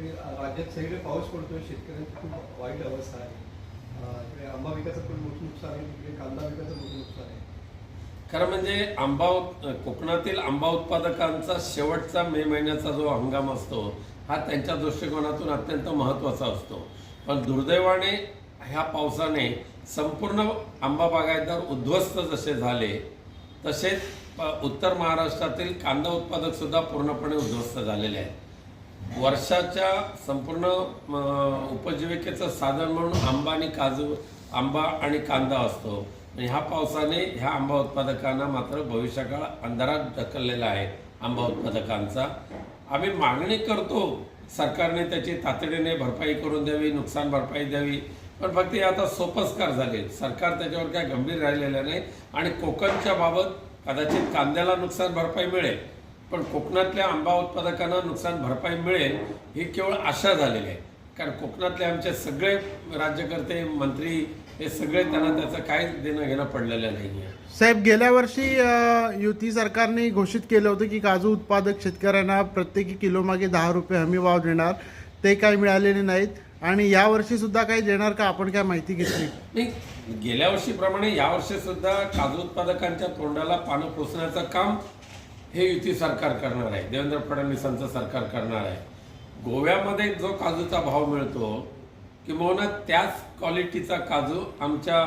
ते राज्यात सगळीकडे पाऊस पडतोय शेतकऱ्यांची खूप वाईट अवस्था आहे. अं, इकडे आंबा पिकाचं पण मोठं नुकसान आहे तिकडे कांदा पिकाचं मोठं नुकसान आहे. खरं म्हणजे आंबा कोकणातील आंबा उत्पादकांचा शेवटचा मे महिन्याचा जो हंगाम असतो हा त्यांच्या दृष्टिकोनातून अत्यंत महत्त्वाचा असतो. पण दुर्दैवाने ह्या पावसाने संपूर्ण आंबा बागायतदार उद्ध्वस्त जसे झाले तसेच उत्तर महाराष्ट्रातील कांदा उत्पादक सुद्धा पूर्णपणे उद्ध्वस्त झालेले आहेत. वर्षाच्या संपूर्ण उपजीविकेचं साधन म्हणून आंबा आणि काजू आंबा आणि कांदा असतो. ह्या पावसाने ह्या आंबा उत्पादकांना मात्र भविष्यकाळ अंधारात ढकललेला आहे आंबा उत्पादकांचा. आम्ही मागणी करतो सरकारने त्याची तातडीने भरपाई करून द्यावी नुकसान भरपाई द्यावी. पण फक्त हे आता सोपस्कार झाले. सरकार त्याच्यावर काय गंभीर राहिलेलं नाही. आणि कोकणच्या बाबत कदाचित कांद्याला नुकसान भरपाई मिळेल. पण कोकणातल्या आंबा उत्पादकांना नुकसान भरपाई मिळेल ही केवळ आशा झालेली आहे. कारण कोकणातले आमचे सगळे राज्यकर्ते मंत्री हे सगळे त्यांना त्याचं काहीच देणं घेणं पडलेलं नाही आहे साहेब गेल्या वर्षी युती सरकारने घोषित केलं होतं की काजू उत्पादक शेतकऱ्यांना प्रत्येकी किलो मागे दहा रुपये हमी भाव देणार. ते काही मिळालेले नाहीत. आणि या वर्षी सुद्धा काही देणार का? आपण काय माहिती घेतली? नाही गेल्या वर्षीप्रमाणे यावर्षी सुद्धा काजू उत्पादकांच्या तोंडाला पानं पुसण्याचं काम हे युती सरकार करणार आहे. देवेंद्र फडणवीसांचं सरकार करणार आहे. गोव्यामध्ये जो काजूचा भाव मिळतो किंबहुना त्याच क्वालिटीचा काजू आमच्या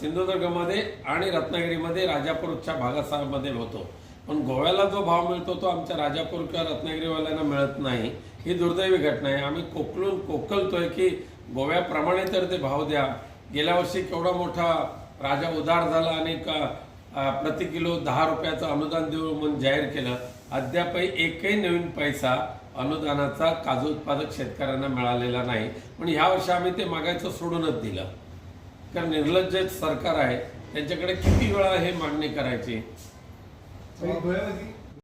सिंधुदुर्गमध्ये आणि रत्नागिरीमध्ये राजापूरच्या भागासामध्ये होतो. पण गोव्याला जो भाव मिळतो तो आमच्या राजापूर किंवा रत्नागिरीवाल्यांना मिळत नाही. ही दुर्दैवी घटना आहे. आम्ही कोकलून कोकलतोय की गोव्याप्रमाणे तर ते भाव द्या. गेल्या वर्षी केवढा मोठा राजा उदार झाला आणि का प्रति किलो दहा रुपयाचं अनुदान देऊ म्हणून जाहीर केलं. अद्यापही एकही नवीन पैसा अनुदानाचा काजू उत्पादक शेतकऱ्यांना मिळालेला नाही. पण ह्या वर्षी आम्ही ते मागायचं सोडूनच दिलं. कारण निर्लज्ज सरकार आहे. त्यांच्याकडे किती वेळा हे मागणी करायची?